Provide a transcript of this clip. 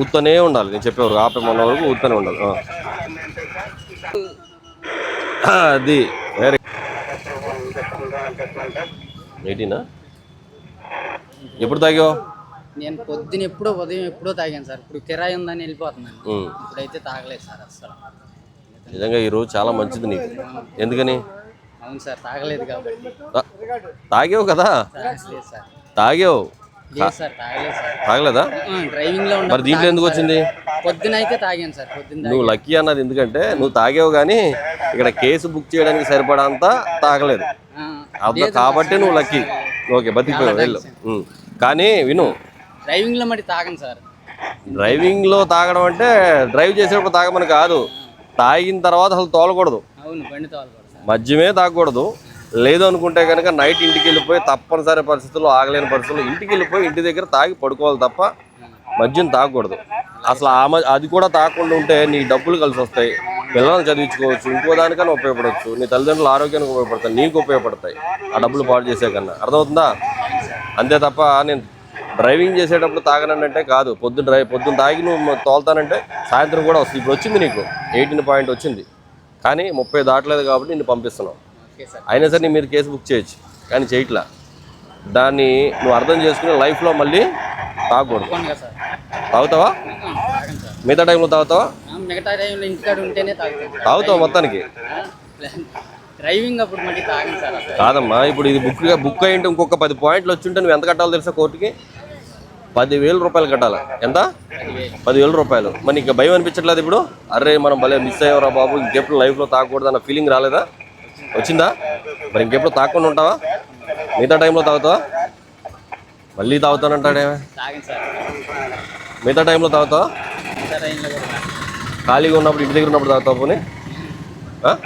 ఊతనే ఉండాలి. నేను చెప్పేవారు ఆపే మన వరకు ఊతనే ఉండాలి. అది. వెరీ ఎయిటీనా ఎప్పుడు తాగావు? నేను పొద్దున ఎప్పుడో ఉదయం ఎప్పుడో తాగాను సార్. ఇప్పుడు కిరాయి ఉందని వెళ్ళిపోతున్నాను. ఇప్పుడైతే తాగలేదు సార్ అస్సలు. నిజంగా ఈరోజు చాలా మంచిది నీకు. ఎందుకని? అవును సార్ తాగలేదు కాబట్టి. తాగావు కదా? తాగావు. తాగలేదు డ్రైవింగ్లో మరి దీంట్లో ఎందుకు వచ్చింది? పొద్దున అయితే తాగాను సార్ పొద్దున నువ్వు లక్కీ అన్నది ఎందుకంటే నువ్వు తాగావు కానీ ఇక్కడ కేసు బుక్ చేయడానికి సరిపడంతా తాగలేదు. అర్థం కాబట్టి నువ్వు లక్కీ. ఓకే బతికిపోయావు వెళ్ళు. కానీ విను. డ్రైవింగ్లో మరి తాగను సార్. డ్రైవింగ్లో తాగడం అంటే డ్రైవ్ చేసేటప్పుడు తాగమని కాదు. తాగిన తర్వాత అసలు తోలకూడదు. అవును బండి తోలకూడదు మద్యమే తాగకూడదు. లేదు అనుకుంటే కనుక నైట్ ఇంటికి వెళ్ళిపోయి తప్పనిసరి పరిస్థితుల్లో ఆగలేని పరిస్థితుల్లో ఇంటికి వెళ్ళిపోయి ఇంటి దగ్గర తాగి పడుకోవాలి తప్ప మద్యం తాగకూడదు. అసలు ఆ అది కూడా తాగకుండా ఉంటే నీ డబ్బులు కలిసి వస్తాయి. పిల్లలను చదివించుకోవచ్చు ఇంకో దానికన్నా ఉపయోగపడవచ్చు. నీ తల్లిదండ్రుల ఆరోగ్యానికి ఉపయోగపడతాయి నీకు ఉపయోగపడతాయి ఆ డబ్బులు పాడు చేసే కన్నా. అర్థమవుతుందా? అంతే తప్ప నేను డ్రైవింగ్ చేసేటప్పుడు తాగనంటే కాదు. పొద్దున్న డ్రై పొద్దున్న తాగి నువ్వు తోలుతానంటే సాయంత్రం కూడా వస్తుంది. ఇప్పుడు వచ్చింది నీకు. ఎయిటీన్ పాయింట్ వచ్చింది. కానీ ముప్పై దాటలేదు కాబట్టి నిన్ను పంపిస్తున్నావు అయినా సరే మీద కేసు బుక్ చేయొచ్చు కానీ చేయట్లా. దాన్ని నువ్వు అర్థం చేసుకుని లైఫ్లో మళ్ళీ తాగకూడదు. తాగుతావా? మిగతా టైంలో తాగుతావా? మిగతా టైంలో ఇంటికాడ ఉంటేనే తాగుతావు మొత్తానికి? డ్రైవింగ్ అప్పుడు మళ్ళీ కాదమ్మా ఇప్పుడు ఇది బుక్ బుక్ అయ్యింటే ఇంకొక పది పాయింట్లు వచ్చుంటే నువ్వు ఎంత కట్టాలో తెలుసా కోర్టుకి? పదివేల రూపాయలు కట్టాలి? ఎంత? పదివేలు. రూపాయలు. మరి నీకు భయం అనిపించట్లేదు ఇప్పుడు? అరే మనం భలే మిస్ అయ్యవరా బాబు ఇంకెప్పుడు లైఫ్లో తాగకూడదు అన్న ఫీలింగ్ రాలేదా? వచ్చిందా? మరి ఇంకెప్పుడు తాగకుండా ఉంటావా? మిగతా టైంలో తాగుతావా? మళ్ళీ తాగుతానంటాడేమే సార్. మిగతా టైంలో తాగుతావా. ఖాళీగా ఉన్నప్పుడు ఇంటి దగ్గర ఉన్నప్పుడు తాగుతావు పోనీ? ఆ?